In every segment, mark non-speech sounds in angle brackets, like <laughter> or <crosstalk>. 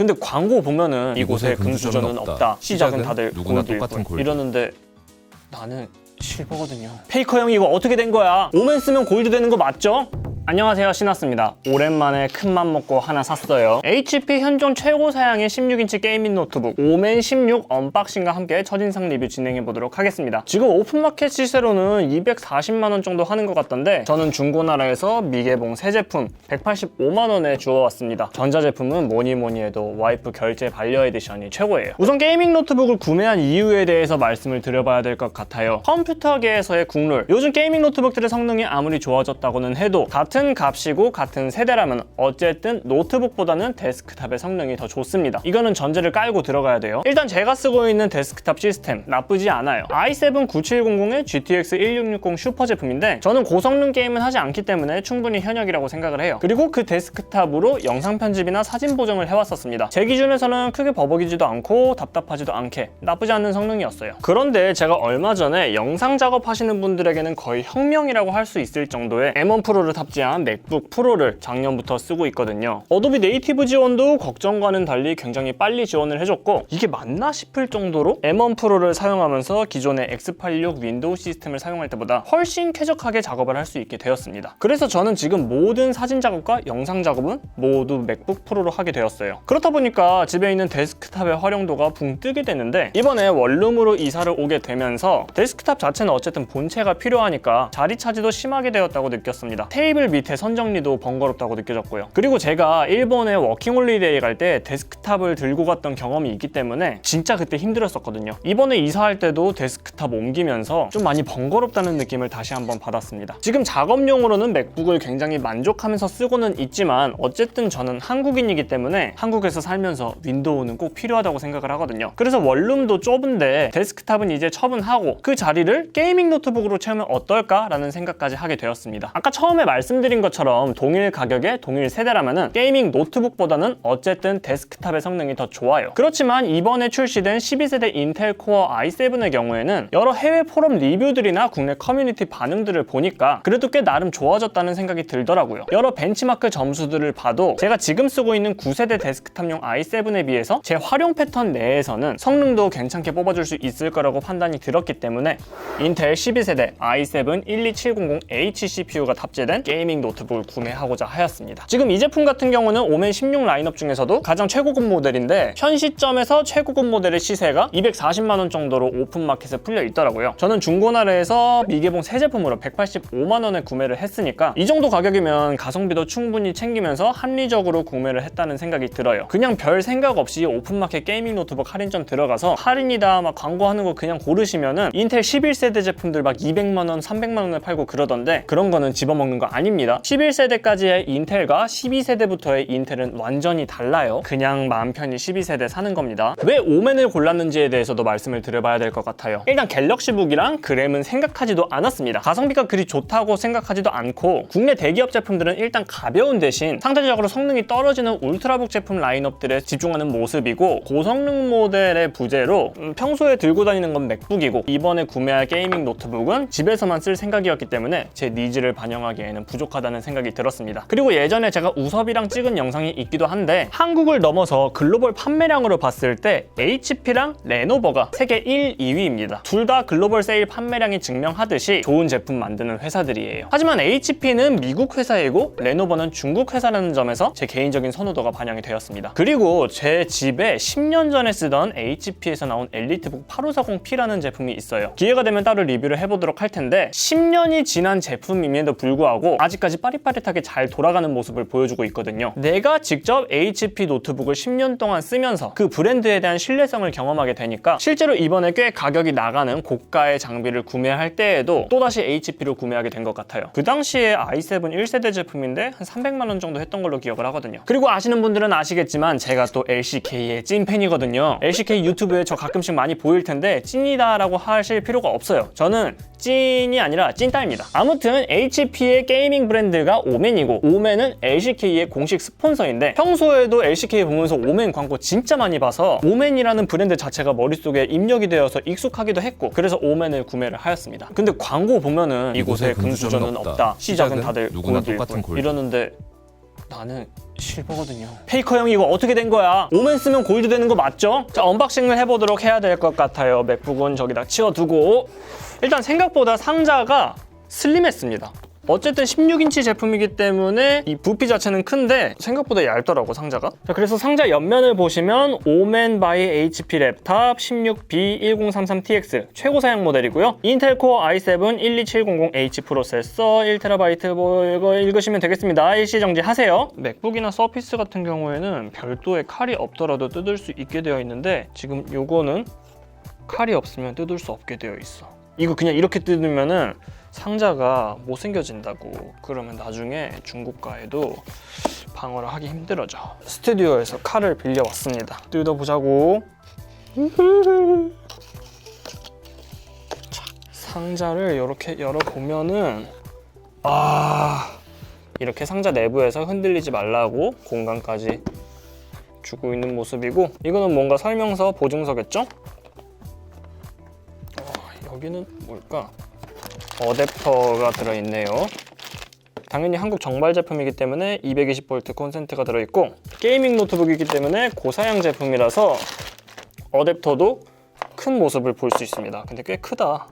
근데 광고 보면은 이곳에 금수저는 없다. 시작은 다들 누구나 골드 똑같은. 골드. 이러는데 나는 실버거든요. 페이커 형 이거 어떻게 된 거야? 오멘 쓰면 골드 되는 거 맞죠? 안녕하세요 신났습니다. 오랜만에 큰맘 먹고 하나 샀어요. HP 현존 최고 사양의 16인치 게이밍 노트북 오멘 16 언박싱과 함께 첫인상 리뷰 진행해 보도록 하겠습니다. 지금 오픈마켓 시세로는 240만 원 정도 하는 것 같던데 저는 중고나라에서 미개봉 새 제품 185만 원에 주워왔습니다. 전자제품은 뭐니 뭐니 해도 와이프 결제 반려 에디션이 최고예요. 우선 게이밍 노트북을 구매한 이유에 대해서 말씀을 드려봐야 될 것 같아요. 컴퓨터계에서의 국룰. 요즘 게이밍 노트북들의 성능이 아무리 좋아졌다고는 해도 같은 값이고 같은 세대라면 어쨌든 노트북보다는 데스크탑의 성능이 더 좋습니다. 이거는 전제를 깔고 들어가야 돼요. 일단 제가 쓰고 있는 데스크탑 시스템 나쁘지 않아요. i7 9700의 GTX 1660 슈퍼 제품인데 저는 고성능 게임은 하지 않기 때문에 충분히 현역이라고 생각을 해요. 그리고 그 데스크탑으로 영상 편집이나 사진 보정을 해왔었습니다. 제 기준에서는 크게 버벅이지도 않고 답답하지도 않게 나쁘지 않는 성능이었어요. 그런데 제가 얼마 전에 영상 작업하시는 분들에게는 거의 혁명이라고 할 수 있을 정도의 M1 프로를 탑재한 맥북 프로를 작년부터 쓰고 있거든요. 어도비 네이티브 지원도 걱정과는 달리 굉장히 빨리 지원을 해줬고 이게 맞나 싶을 정도로 M1 프로를 사용하면서 기존의 X86 윈도우 시스템을 사용할 때보다 훨씬 쾌적하게 작업을 할 수 있게 되었습니다. 그래서 저는 지금 모든 사진 작업과 영상 작업은 모두 맥북 프로로 하게 되었어요. 그렇다 보니까 집에 있는 데스크탑의 활용도가 붕 뜨게 되는데 이번에 원룸으로 이사를 오게 되면서 데스크탑 자체는 어쨌든 본체가 필요하니까 자리 차지도 심하게 되었다고 느꼈습니다. 테이블 밑에 선정리도 번거롭다고 느껴졌고요. 그리고 제가 일본에 워킹홀리데이 갈 때 데스크탑을 들고 갔던 경험이 있기 때문에 진짜 그때 힘들었었거든요. 이번에 이사할 때도 데스크탑 옮기면서 좀 많이 번거롭다는 느낌을 다시 한번 받았습니다. 지금 작업용으로는 맥북을 굉장히 만족하면서 쓰고는 있지만 어쨌든 저는 한국인이기 때문에 한국에서 살면서 윈도우는 꼭 필요하다고 생각을 하거든요. 그래서 원룸도 좁은데 데스크탑은 이제 처분하고 그 자리를 게이밍 노트북으로 채우면 어떨까라는 생각까지 하게 되었습니다. 아까 처음에 말씀 드린 것처럼 동일 가격에 동일 세대라면은 게이밍 노트북보다는 어쨌든 데스크탑의 성능이 더 좋아요. 그렇지만 이번에 출시된 12세대 인텔 코어 i7의 경우에는 여러 해외 포럼 리뷰들이나 국내 커뮤니티 반응들을 보니까 그래도 꽤 나름 좋아졌다는 생각이 들더라고요. 여러 벤치마크 점수들을 봐도 제가 지금 쓰고 있는 9세대 데스크탑용 i7에 비해서 제 활용 패턴 내에서는 성능도 괜찮게 뽑아줄 수 있을 거라고 판단이 들었기 때문에 인텔 12세대 i7 12700H CPU가 탑재된 게이밍 노트북을 구매하고자 하였습니다. 지금 이 제품 같은 경우는 오멘 16 라인업 중에서도 가장 최고급 모델인데 현 시점에서 최고급 모델의 시세가 240만 원 정도로 오픈마켓에 풀려 있더라고요. 저는 중고나라에서 미개봉 새 제품으로 185만 원에 구매를 했으니까 이 정도 가격이면 가성비도 충분히 챙기면서 합리적으로 구매를 했다는 생각이 들어요. 그냥 별 생각 없이 오픈마켓 게이밍 노트북 할인점 들어가서 할인이다 막 광고하는 거 그냥 고르시면은 인텔 11세대 제품들 막 200만 원, 300만 원에 팔고 그러던데 그런 거는 집어먹는 거 아닙니다. 11세대까지의 인텔과 12세대부터의 인텔은 완전히 달라요. 그냥 마음 편히 12세대 사는 겁니다. 왜 오멘을 골랐는지에 대해서도 말씀을 드려봐야 될 것 같아요. 일단 갤럭시북이랑 그램은 생각하지도 않았습니다. 가성비가 그리 좋다고 생각하지도 않고 국내 대기업 제품들은 일단 가벼운 대신 상대적으로 성능이 떨어지는 울트라북 제품 라인업들에 집중하는 모습이고 고성능 모델의 부재로 음, 평소에 들고 다니는 건 맥북이고 이번에 구매할 게이밍 노트북은 집에서만 쓸 생각이었기 때문에 제 니즈를 반영하기에는 부족 하다는 생각이 들었습니다. 그리고 예전에 제가 우섭이랑 찍은 영상이 있기도 한데 한국을 넘어서 글로벌 판매량으로 봤을 때 HP랑 레노버가 세계 1, 2위입니다. 둘 다 글로벌 세일 판매량이 증명하듯이 좋은 제품 만드는 회사들이에요. 하지만 HP는 미국 회사이고 레노버는 중국 회사라는 점에서 제 개인적인 선호도가 반영이 되었습니다. 그리고 제 집에 10년 전에 쓰던 HP에서 나온 엘리트북 8540P라는 제품이 있어요. 기회가 되면 따로 리뷰를 해보도록 할 텐데 10년이 지난 제품임에도 불구하고 아직 까지 빠릿빠릿하게 잘 돌아가는 모습을 보여주고 있거든요. 내가 직접 HP 노트북을 10년 동안 쓰면서 그 브랜드에 대한 신뢰성을 경험하게 되니까 실제로 이번에 꽤 가격이 나가는 고가의 장비를 구매할 때에도 또다시 HP를 구매하게 된 것 같아요. 그 당시에 i7 1세대 제품인데 한 300만 원 정도 했던 걸로 기억을 하거든요. 그리고 아시는 분들은 아시겠지만 제가 또 LCK의 찐팬이거든요. LCK 유튜브에 저 가끔씩 많이 보일 텐데 찐이다라고 하실 필요가 없어요. 저는 찐이 아니라 찐따입니다. 아무튼 HP의 게이밍 브랜드가 오멘이고 오멘은 LCK의 공식 스폰서인데 평소에도 LCK 보면서 오멘 광고 진짜 많이 봐서 오멘이라는 브랜드 자체가 머릿속에 입력이 되어서 익숙하기도 했고 그래서 오멘을 구매를 하였습니다. 근데 광고 보면은 이곳에 금수저는 없다. 없다. 시작은 다들 누구나 골드 똑같은. 골드. 이러는데 나는 실버거든요. 페이커 형이 이거 어떻게 된 거야? 오멘 쓰면 골드 되는 거 맞죠? 자, 언박싱을 해보도록 해야 될 것 같아요. 맥북은 저기다 치워두고. 일단 생각보다 상자가 슬림했습니다. 어쨌든 16인치 제품이기 때문에 이 부피 자체는 큰데 생각보다 얇더라고 상자가. 자, 그래서 상자 옆면을 보시면 오멘 바이 HP 랩탑 16B1033TX 최고 사양 모델이고요. 인텔 코어 i7 12700H 프로세서 1TB 뭐 이거 읽으시면 되겠습니다. 일시정지 하세요. 맥북이나 서피스 같은 경우에는 별도의 칼이 없더라도 뜯을 수 있게 되어 있는데 지금 요거는 칼이 없으면 뜯을 수 없게 되어 있어 이거 그냥 이렇게 뜯으면은 상자가 못생겨진다고 그러면 나중에 중고가에도 방어를 하기 힘들어져. 스튜디오에서 칼을 빌려왔습니다. 뜯어보자고. <laughs> 자, 상자를 이렇게 열어보면은 아 이렇게 상자 내부에서 흔들리지 말라고 공간까지 주고 있는 모습이고 이거는 뭔가 설명서 보증서겠죠? 어, 여기는 뭘까? 어댑터가 들어있네요. 당연히 한국 정발 제품이기 때문에 220V 콘센트가 들어있고 게이밍 노트북이기 때문에 고사양 제품이라서 어댑터도 큰 모습을 볼 수 있습니다. 근데 꽤 크다.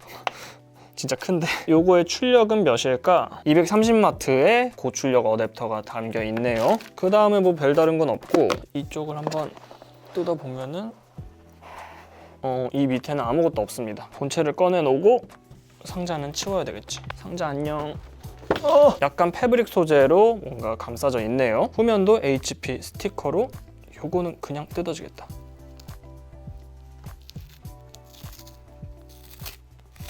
<laughs> 진짜 큰데 요거의 출력은 몇일까? 230W의 고출력 어댑터가 담겨 있네요. 그 다음에 뭐 별다른 건 없고 이쪽을 한번 뜯어보면은 어, 이 밑에는 아무것도 없습니다. 본체를 꺼내놓고 상자는 치워야 되겠지. 상자 안녕. 어! 약간 패브릭 소재로 뭔가 감싸져 있네요. 후면도 HP 스티커로 요거는 그냥 뜯어지겠다.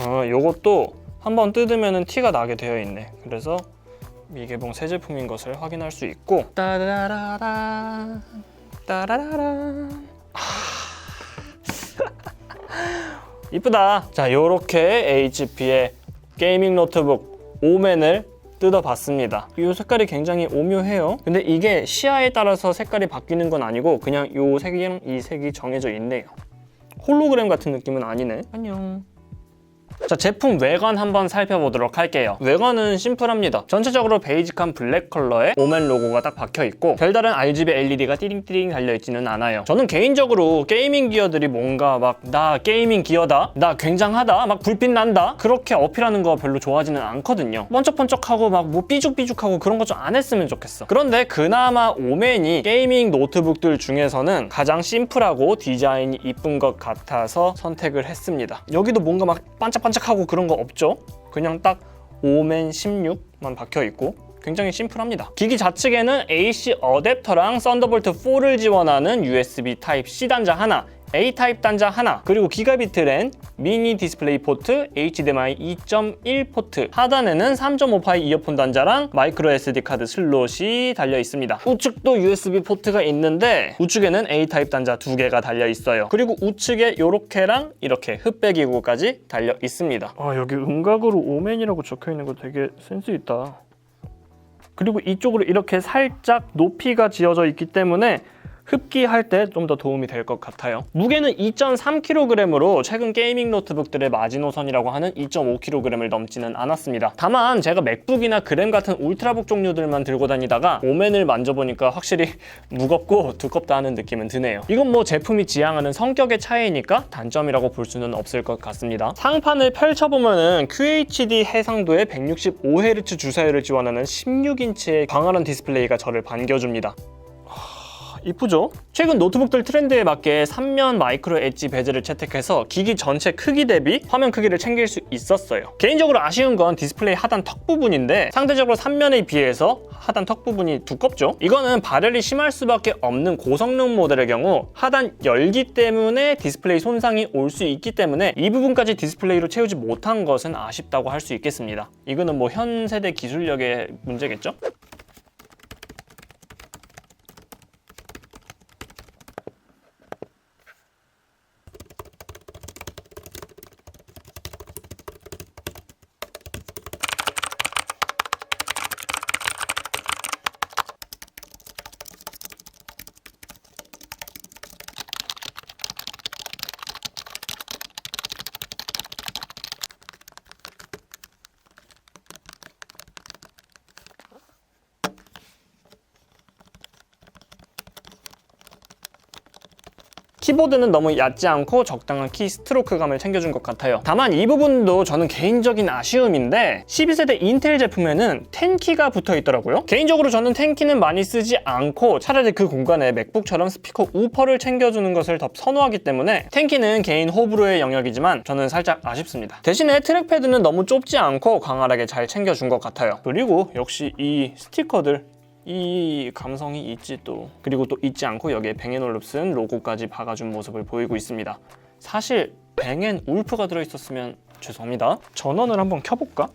어, 요것도 한번 뜯으면 티가 나게 되어 있네. 그래서 미개봉 새 제품인 것을 확인할 수 있고 따라라라 따라라라 <laughs> 이쁘다. 자, 요렇게 HP의 게이밍 노트북 오멘을 뜯어봤습니다. 이 색깔이 굉장히 오묘해요. 근데 이게 시야에 따라서 색깔이 바뀌는 건 아니고 그냥 이 색이랑 이 색이 정해져 있네요. 홀로그램 같은 느낌은 아니네. 안녕. 자 제품 외관 한번 살펴보도록 할게요. 외관은 심플합니다. 전체적으로 베이직한 블랙 컬러에 오멘 로고가 딱 박혀 있고 별다른 RGB LED가 띠링띠링 달려있지는 않아요. 저는 개인적으로 게이밍 기어들이 뭔가 막 나 게이밍 기어다 나 굉장하다 막 불빛 난다 그렇게 어필하는 거 별로 좋아하지는 않거든요. 번쩍번쩍하고 막 뭐 삐죽삐죽하고 그런 거 좀 안 했으면 좋겠어. 그런데 그나마 오멘이 게이밍 노트북들 중에서는 가장 심플하고 디자인이 이쁜 것 같아서 선택을 했습니다. 여기도 뭔가 막 반짝반짝하고 그런 거 없죠 그냥 딱 오멘 16만 박혀 있고 굉장히 심플합니다. 기기 좌측에는 AC 어댑터랑 썬더볼트 4를 지원하는 USB Type-C 단자 하나, A 타입 단자 하나, 그리고 기가비트 랜, 미니 디스플레이 포트, HDMI 2.1 포트, 하단에는 3.5파이 이어폰 단자랑 마이크로 SD 카드 슬롯이 달려 있습니다. 우측도 USB 포트가 있는데 우측에는 A 타입 단자 두 개가 달려 있어요. 그리고 우측에 요렇게랑 이렇게 흑백 기구까지 달려 있습니다. 아 여기 음각으로 오맨이라고 적혀 있는 거 되게 센스 있다. 그리고 이쪽으로 이렇게 살짝 높이가 지어져 있기 때문에 흡기할 때 좀 더 도움이 될 것 같아요. 무게는 2.3kg으로 최근 게이밍 노트북들의 마지노선이라고 하는 2.5kg을 넘지는 않았습니다. 다만 제가 맥북이나 그램 같은 울트라북 종류들만 들고 다니다가 오멘을 만져보니까 확실히 <laughs> 무겁고 두껍다 하는 느낌은 드네요. 이건 뭐 제품이 지향하는 성격의 차이니까 단점이라고 볼 수는 없을 것 같습니다. 상판을 펼쳐보면은 QHD 해상도의 165Hz 주사율을 지원하는 16인치의 광활한 디스플레이가 저를 반겨줍니다. 이쁘죠? 최근 노트북들 트렌드에 맞게 3면 마이크로 엣지 베젤을 채택해서 기기 전체 크기 대비 화면 크기를 챙길 수 있었어요. 개인적으로 아쉬운 건 디스플레이 하단 턱 부분인데 상대적으로 3면에 비해서 하단 턱 부분이 두껍죠? 이거는 발열이 심할 수밖에 없는 고성능 모델의 경우 하단 열기 때문에 디스플레이 손상이 올 수 있기 때문에 이 부분까지 디스플레이로 채우지 못한 것은 아쉽다고 할 수 있겠습니다. 이거는 뭐 현 세대 기술력의 문제겠죠? 키보드는 너무 얕지 않고 적당한 키 스트로크감을 챙겨준 것 같아요. 다만 이 부분도 저는 개인적인 아쉬움인데 12세대 인텔 제품에는 10키가 붙어 있더라고요. 개인적으로 저는 10키는 많이 쓰지 않고 차라리 그 공간에 맥북처럼 스피커 우퍼를 챙겨주는 것을 더 선호하기 때문에 10키는 개인 호불호의 영역이지만 저는 살짝 아쉽습니다. 대신에 트랙패드는 너무 좁지 않고 광활하게 잘 챙겨준 것 같아요. 그리고 역시 이 스티커들 이 감성이 있지 또 그리고 또 잊지 않고 여기에 뱅앤올룹슨 로고까지 박아준 모습을 보이고 있습니다 사실 뱅앤 울프가 들어있었으면 죄송합니다 전원을 한번 켜볼까?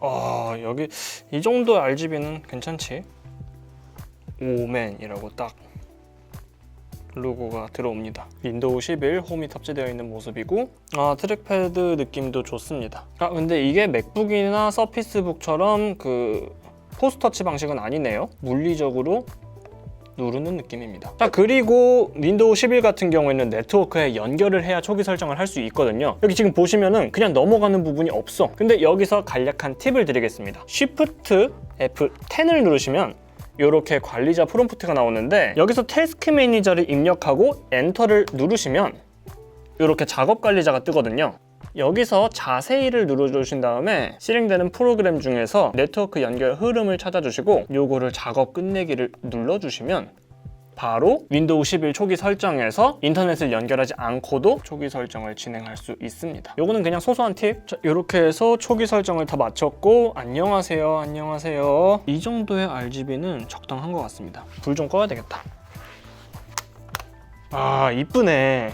아 여기 이 정도 RGB는 괜찮지 오맨이라고 딱 로고가 들어옵니다. 윈도우 11 홈이 탑재되어 있는 모습이고 아 트랙패드 느낌도 좋습니다. 아 근데 이게 맥북이나 서피스북처럼 그 포스터치 방식은 아니네요. 물리적으로 누르는 느낌입니다. 자 그리고 윈도우 11 같은 경우에는 네트워크에 연결을 해야 초기 설정을 할 수 있거든요. 여기 지금 보시면은 그냥 넘어가는 부분이 없어. 근데 여기서 간략한 팁을 드리겠습니다. Shift F10을 누르시면 이렇게 관리자 프롬프트가 나오는데 여기서 태스크 매니저를 입력하고 엔터를 누르시면 이렇게 작업 관리자가 뜨거든요. 여기서 자세히를 눌러주신 다음에 실행되는 프로그램 중에서 네트워크 연결 흐름을 찾아주시고 요거를 작업 끝내기를 눌러주시면 바로 윈도우 11 초기 설정에서 인터넷을 연결하지 않고도 초기 설정을 진행할 수 있습니다. 요거는 그냥 소소한 팁. 자, 이렇게 해서 초기 설정을 다 마쳤고 안녕하세요, 안녕하세요. 이 정도의 RGB는 적당한 것 같습니다. 불 좀 꺼야 되겠다. 아 이쁘네.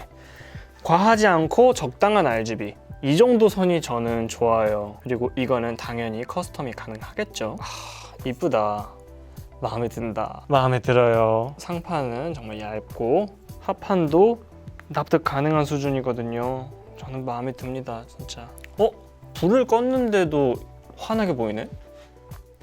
과하지 않고 적당한 RGB. 이 정도 선이 저는 좋아요. 그리고 이거는 당연히 커스텀이 가능하겠죠. 하, 이쁘다. 마음에 든다. 마음에 들어요. 상판은 정말 얇고 하판도 납득 가능한 수준이거든요. 저는 마음에 듭니다, 진짜. 어? 불을 껐는데도 환하게 보이네?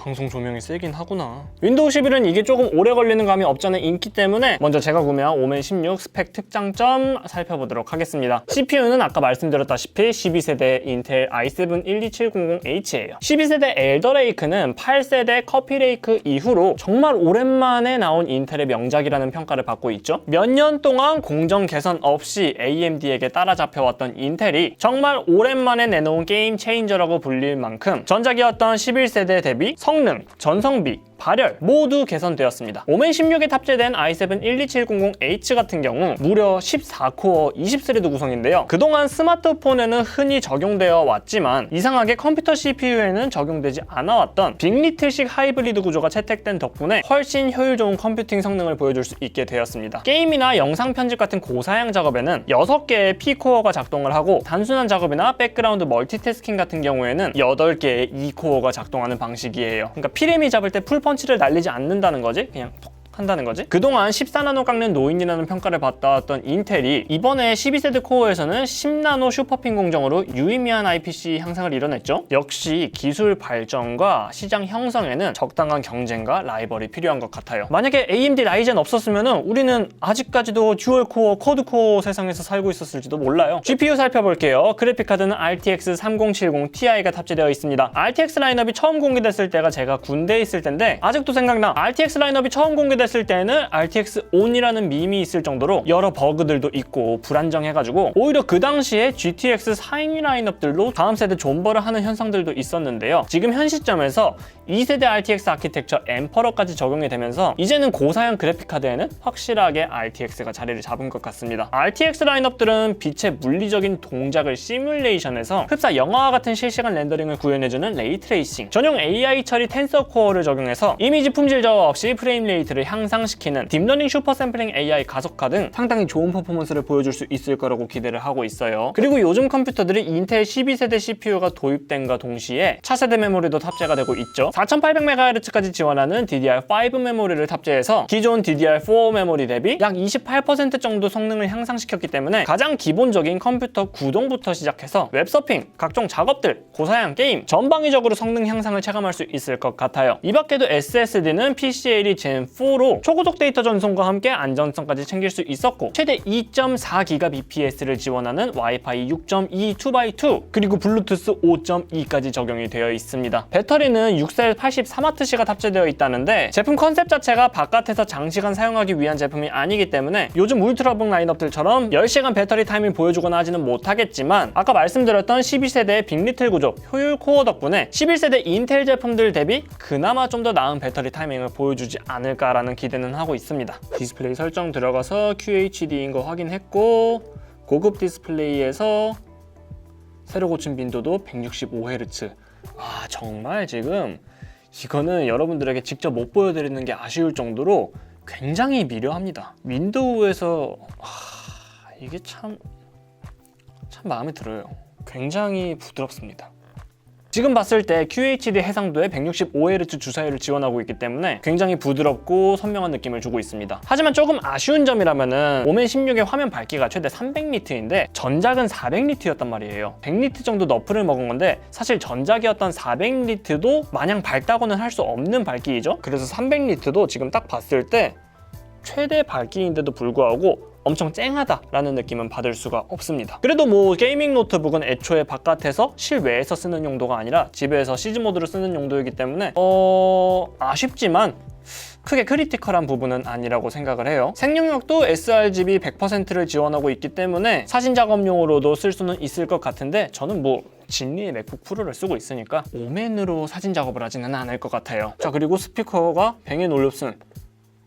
방송 조명이 세긴 하구나. 윈도우 11은 이게 조금 오래 걸리는 감이 없잖아 인기 때문에 먼저 제가 구매한 오멘 16 스펙 특장점 살펴보도록 하겠습니다. CPU는 아까 말씀드렸다시피 12세대 인텔 i7 12700H예요. 12세대 엘더레이크는 8세대 커피레이크 이후로 정말 오랜만에 나온 인텔의 명작이라는 평가를 받고 있죠. 몇 년 동안 공정 개선 없이 AMD에게 따라잡혀왔던 인텔이 정말 오랜만에 내놓은 게임 체인저라고 불릴 만큼 전작이었던 11세대 대비 성능, 전성비, 발열 모두 개선되었습니다. 오멘 16에 탑재된 i7 12700H 같은 경우 무려 14코어 20스레드 구성인데요. 그동안 스마트폰에는 흔히 적용되어 왔지만 이상하게 컴퓨터 CPU에는 적용되지 않아왔던 빅리틀식 하이브리드 구조가 채택된 덕분에 훨씬 효율 좋은 컴퓨팅 성능을 보여줄 수 있게 되었습니다. 게임이나 영상 편집 같은 고사양 작업에는 6개의 P코어가 작동을 하고 단순한 작업이나 백그라운드 멀티태스킹 같은 경우에는 8개의 E코어가 작동하는 방식이에요. 그러니까 피레미 잡을 때 풀펀 펀치를 날리지 않는다는 거지? 그냥 톡 한다는 거지. 그동안 14나노 깎는 노인이라는 평가를 받아왔던 인텔이 이번에 12세대 코어에서는 10나노 슈퍼핀 공정으로 유의미한 IPC 향상을 이뤄냈죠. 역시 기술 발전과 시장 형성에는 적당한 경쟁과 라이벌이 필요한 것 같아요. 만약에 AMD 라이젠 없었으면 우리는 아직까지도 듀얼 코어, 쿼드 코어 세상에서 살고 있었을지도 몰라요. GPU 살펴볼게요. 그래픽 카드는 RTX 3070 Ti가 탑재되어 있습니다. RTX 라인업이 처음 공개됐을 때가 제가 군대에 있을 텐데 아직도 생각나. RTX 라인업이 처음 공개됐을 했을 때는 RTX ON이라는 밈이 있을 정도로 여러 버그들도 있고 불안정해가지고 오히려 그 당시에 GTX 4인 라인업들로 다음 세대 존버를 하는 현상들도 있었는데요. 지금 현 시점에서 2세대 RTX 아키텍처 엠퍼러까지 적용이 되면서 이제는 고사양 그래픽카드에는 확실하게 RTX가 자리를 잡은 것 같습니다. RTX 라인업들은 빛의 물리적인 동작을 시뮬레이션해서 흡사 영화와 같은 실시간 렌더링을 구현해주는 레이트레이싱, 전용 AI 처리 텐서 코어를 적용해서 이미지 품질 저하 없이 프레임 레이트를 향상시키는 딥러닝 슈퍼 샘플링 AI 가속화 등 상당히 좋은 퍼포먼스를 보여줄 수 있을 거라고 기대를 하고 있어요. 그리고 요즘 컴퓨터들이 인텔 12세대 CPU가 도입된과 동시에 차세대 메모리도 탑재가 되고 있죠. 4800MHz까지 지원하는 DDR5 메모리를 탑재해서 기존 DDR4 메모리 대비 약 28% 정도 성능을 향상시켰기 때문에 가장 기본적인 컴퓨터 구동부터 시작해서 웹서핑, 각종 작업들, 고사양 게임 전방위적으로 성능 향상을 체감할 수 있을 것 같아요. 이 밖에도 SSD는 PCIe Gen 4로 참고로 초고속 데이터 전송과 함께 안전성까지 챙길 수 있었고 최대 2.4GBps를 지원하는 와이파이 6.2 2x2 그리고 블루투스 5.2까지 적용이 되어 있습니다. 배터리는 6셀 83W가 탑재되어 있다는데 제품 컨셉 자체가 바깥에서 장시간 사용하기 위한 제품이 아니기 때문에 요즘 울트라북 라인업들처럼 10시간 배터리 타이밍 보여주거나 하지는 못하겠지만 아까 말씀드렸던 12세대의 빅리틀 구조 효율 코어 덕분에 11세대 인텔 제품들 대비 그나마 좀 더 나은 배터리 타이밍을 보여주지 않을까라는 기대는 하고 있습니다. 디스플레이 설정 들어가서 QHD인 거 확인했고 고급 디스플레이에서 새로 고친 빈도도 165Hz. 아 정말 지금 이거는 여러분들에게 직접 못 보여드리는 게 아쉬울 정도로 굉장히 미려합니다. 윈도우에서 아, 이게 참 참 마음에 들어요. 굉장히 부드럽습니다. 지금 봤을 때 QHD 해상도에 165Hz 주사율을 지원하고 있기 때문에 굉장히 부드럽고 선명한 느낌을 주고 있습니다. 하지만 조금 아쉬운 점이라면은 오멘 16의 화면 밝기가 최대 300니트인데 전작은 400니트였단 말이에요. 100니트 정도 너프를 먹은 건데 사실 전작이었던 400니트도 마냥 밝다고는 할 수 없는 밝기이죠. 그래서 300니트도 지금 딱 봤을 때 최대 밝기인데도 불구하고 엄청 쨍하다라는 느낌은 받을 수가 없습니다. 그래도 뭐 게이밍 노트북은 애초에 바깥에서 실외에서 쓰는 용도가 아니라 집에서 시즈 모드로 쓰는 용도이기 때문에 어 아쉽지만 크게 크리티컬한 부분은 아니라고 생각을 해요. 생명력도 sRGB 100%를 지원하고 있기 때문에 사진 작업용으로도 쓸 수는 있을 것 같은데 저는 뭐 진리의 맥북 프로를 쓰고 있으니까 오맨으로 사진 작업을 하지는 않을 것 같아요. 자 그리고 스피커가 뱅앤 올립슨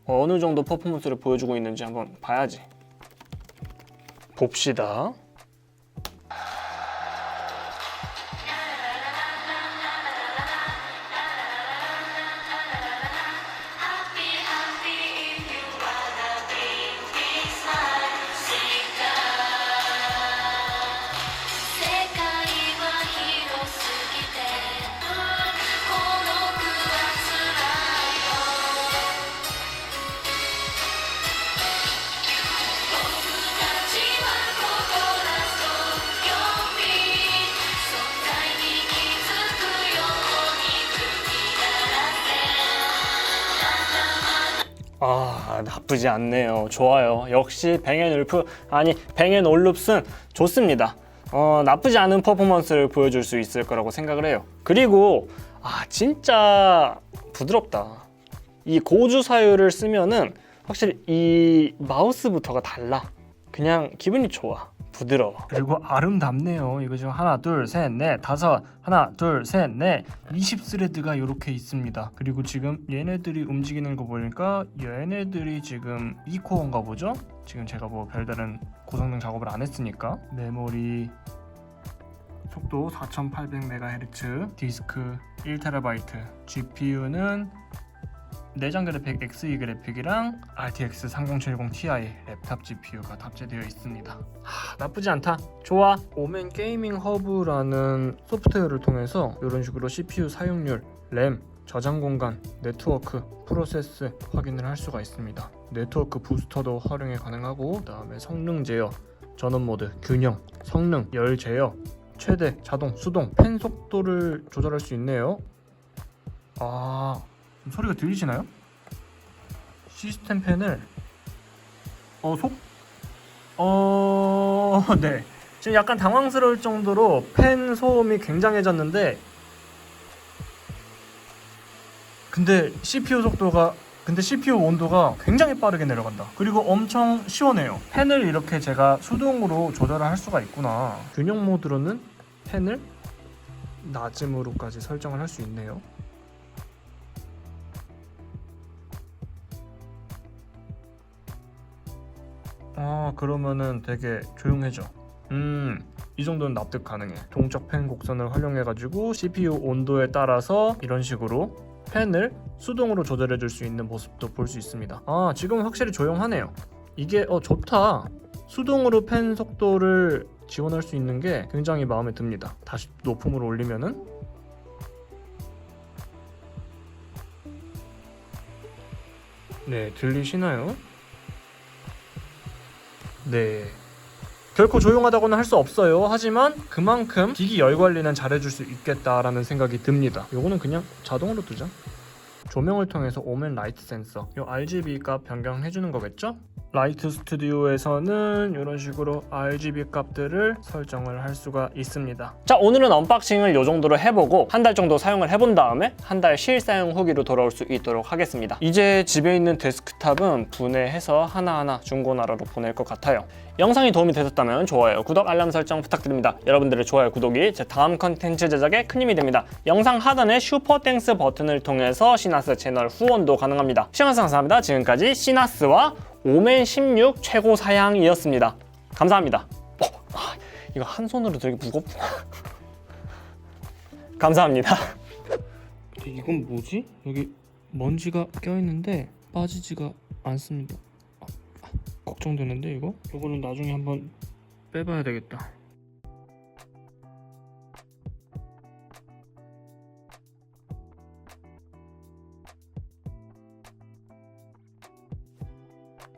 어느 정도 퍼포먼스를 보여주고 있는지 한번 봐야지. 봅시다. 나쁘지 않네요. 좋아요. 역시 뱅앤울프 아니 뱅앤올룹슨 좋습니다. 어 나쁘지 않은 퍼포먼스를 보여줄 수 있을 거라고 생각을 해요. 그리고 아 진짜 부드럽다. 이 고주 사유를 쓰면은 확실히 이 마우스부터가 달라. 그냥 기분이 좋아. 부드러워. 그리고 아름답네요. 이거 지금 하나, 둘, 셋, 넷, 다섯, 하나, 둘, 셋, 넷, 20 스레드가 이렇게 있습니다. 그리고 지금 얘네들이 움직이는 거 보니까 얘네들이 지금 2코어인가 보죠? 지금 제가 뭐 별다른 고성능 작업을 안 했으니까 메모리 속도 4800MHz, 디스크 1TB, GPU는 내장 그래픽 XE 그래픽이랑 RTX 3070 Ti 랩탑 GPU가 탑재되어 있습니다. 하, 나쁘지 않다. 좋아. 오멘 게이밍 허브라는 소프트웨어를 통해서 이런 식으로 CPU 사용률, 램, 저장 공간, 네트워크, 프로세스 확인을 할 수가 있습니다. 네트워크 부스터도 활용이 가능하고 그다음에 성능 제어, 전원 모드, 균형, 성능, 열 제어, 최대, 자동, 수동, 펜 속도를 조절할 수 있네요. 아, 좀 소리가 들리시나요? 시스템 펜을 어 속? 어... <laughs> 네. 지금 약간 당황스러울 정도로 펜 소음이 굉장해졌는데 근데 CPU 속도가 근데 CPU 온도가 굉장히 빠르게 내려간다. 그리고 엄청 시원해요. 펜을 이렇게 제가 수동으로 조절을 할 수가 있구나. 균형 모드로는 펜을 낮음으로까지 설정을 할 수 있네요 아 그러면은 되게 조용해져. 음 이 정도는 납득 가능해. 동적 펜 곡선을 활용해 가지고 CPU 온도에 따라서 이런 식으로 펜을 수동으로 조절해 줄 수 있는 모습도 볼 수 있습니다. 아 지금 확실히 조용하네요. 이게 어 좋다. 수동으로 펜 속도를 지원할 수 있는 게 굉장히 마음에 듭니다. 다시 높음으로 올리면은. 네 들리시나요? 네. 결코 조용하다고는 할 수 없어요. 하지만 그만큼 기기 열 관리는 잘해줄 수 있겠다라는 생각이 듭니다. 요거는 그냥 자동으로 두자. 조명을 통해서 오멘 라이트 센서 이 RGB 값 변경해 주는 거겠죠? 라이트 스튜디오에서는 이런 식으로 RGB 값들을 설정을 할 수가 있습니다. 자, 오늘은 언박싱을 이 정도로 해보고 한 달 정도 사용을 해본 다음에 한 달 실사용 후기로 돌아올 수 있도록 하겠습니다. 이제 집에 있는 데스크탑은 분해해서 하나하나 중고나라로 보낼 것 같아요. 영상이 도움이 되셨다면 좋아요, 구독, 알람 설정 부탁드립니다. 여러분들의 좋아요, 구독이 제 다음 컨텐츠 제작에 큰 힘이 됩니다. 영상 하단의 슈퍼 땡스 버튼을 통해서 시나스 채널 후원도 가능합니다. 시청해주셔서 감사합니다. 지금까지 시나스와 오멘 16 최고 사양이었습니다. 감사합니다. 어, 아, 이거 한 손으로 되게 무겁구나. <laughs> 감사합니다. 이건 뭐지? 여기 먼지가 껴있는데 빠지지가 않습니다. 아, 아, 걱정되는데 이거? 이거는 나중에 한번 빼봐야 되겠다.